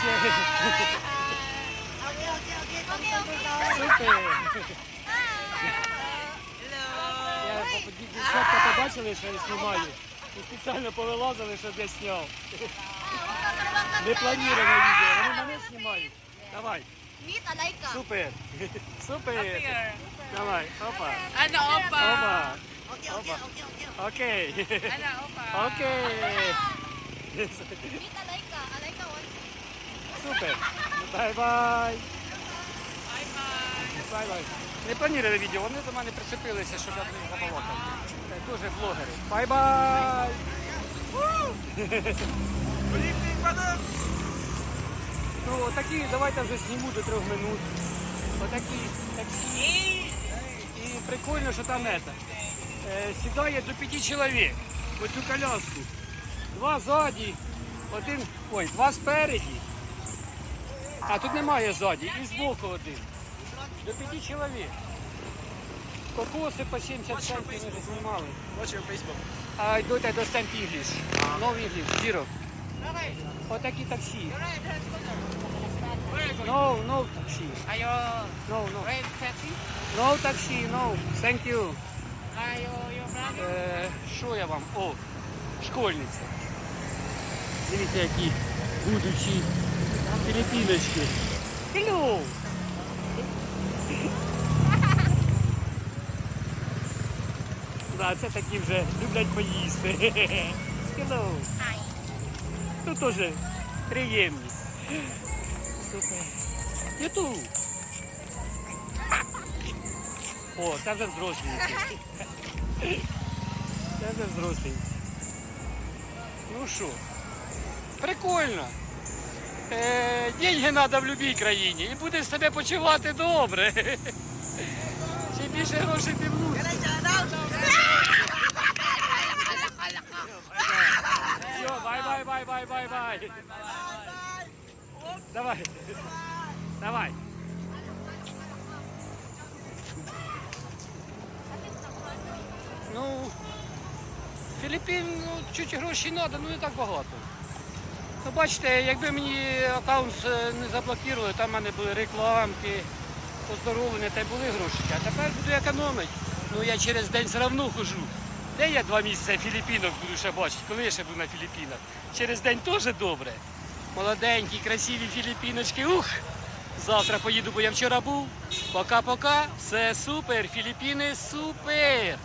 супер. Дівчатка побачили, що я знімаю. І спеціально повилазили, щоб я зняв. Не планировано відео, вони мене знімають. Давай, Meet Alaika. супер. Супер. Давай, опа. Opa? Опа. Okay, okay. Окей. Ano, opa? Окей. Meet Alaika. Alaika wants Супер. Бай-бай. Бай-бай. Не планували відео, вони до мене прицепилися, щоб я з ним забалакав. Це Дуже блогери. Бай-бай. Ну, отакі, давайте вже зніму до трьох минут. Отакі, такі. І прикольно, що там это. Е, сідає до п'яти чоловік в цю коляску. Два ззаді, один, ой, два спереді. А тут немає ззаді, і збоку один. До п'яти чоловік. Кокоси по 70 центів ми вже знімали. What's your Facebook? I do that understand English. No English. Отакі таксі. No, no таксі. No, no. taxi? No таксі, no. Thank you. Е, що я вам? О, школьниця. Дивіться, які будучі філіпіночки. Hello! Да, це такі вже люблять поїсти. Hello. Тут теж приємні. Ютуб. О, це вже взрослі. Це вже взрослий. Ну що, прикольно. Е, деньги треба в будь-якій країні і будеш себе почувати добре. Чим більше грошей, тим лучше. Все, бай, бай, бай, бай, бай, бай. Давай. Давай. Ну, Філіппін, ну, чуть гроші треба, ну не так багато. Ну, бачите, якби мені аккаунт е, не заблокували, там в мене були рекламки, поздоровлення, та й були гроші. А тепер буду економити. Ну я через день все одно хожу. Де я два місяці Філіппінок буду ще бачити, коли я ще буду на Філіппінах? Через день теж добре. Молоденькі, красиві філіппіночки. Ух! Завтра поїду, бо я вчора був. Пока-пока. Все супер. Філіппіни супер.